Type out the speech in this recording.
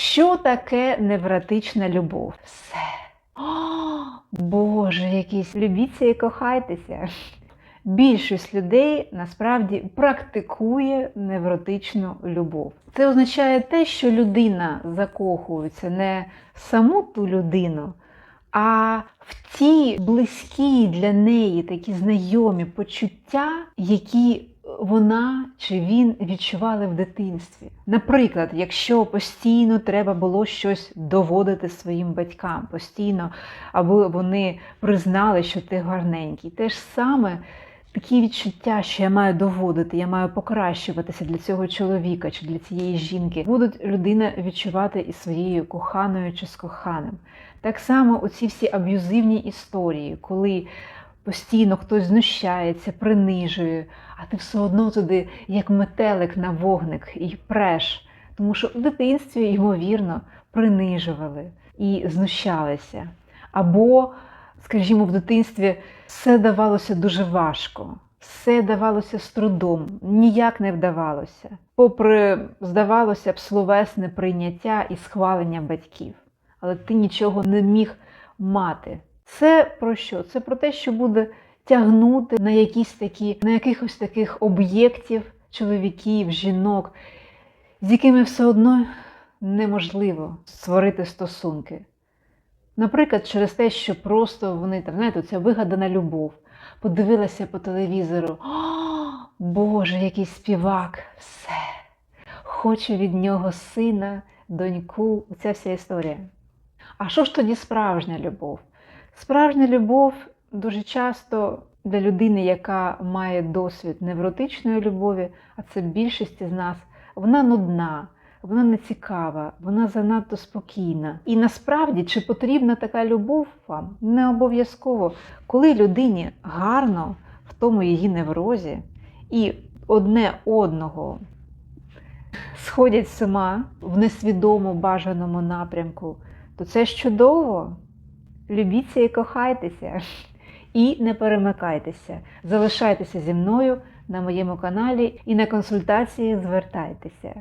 Що таке невротична любов? Все. О, Боже, якийсь любіться і кохайтеся. Більшість людей насправді практикує невротичну любов. Це означає те, що людина закохується не в саму ту людину, а в ті близькі для неї такі знайомі почуття, які вона чи він відчували в дитинстві. Наприклад, якщо постійно треба було щось доводити своїм батькам, постійно, аби вони признали, що ти гарненький, те ж саме. Такі відчуття, що я маю доводити, я маю покращуватися для цього чоловіка чи для цієї жінки, будуть людина відчувати із своєю коханою чи з коханим. Так само оці всі аб'юзивні історії, коли постійно хтось знущається, принижує, а ти все одно туди, як метелик на вогник, і преш. Тому що в дитинстві, ймовірно, принижували і знущалися. Або, скажімо, в дитинстві все давалося дуже важко, все давалося з трудом, ніяк не вдавалося, попри, здавалося б, словесне прийняття і схвалення батьків. Але ти нічого не міг мати. Це про що? Це про те, що буде тягнути на якісь такі, на якихось таких об'єктів, чоловіків, жінок, з якими все одно неможливо створити стосунки. Наприклад, через те, що просто вони там, знаєте, ця вигадана любов. Подивилася по телевізору. О, Боже, який співак! Все. Хочу від нього сина, доньку. Ця вся історія. А що ж тоді справжня любов? Справжня любов дуже часто для людини, яка має досвід невротичної любові, а це більшість із нас, вона нудна, вона не цікава, вона занадто спокійна. І насправді, чи потрібна така любов вам? Не обов'язково. Коли людині гарно в тому її неврозі, і одне одного сходять з ума в несвідомо бажаному напрямку, то це чудово. Любіться і кохайтеся. І не перемикайтеся. Залишайтеся зі мною на моєму каналі і на консультації звертайтеся.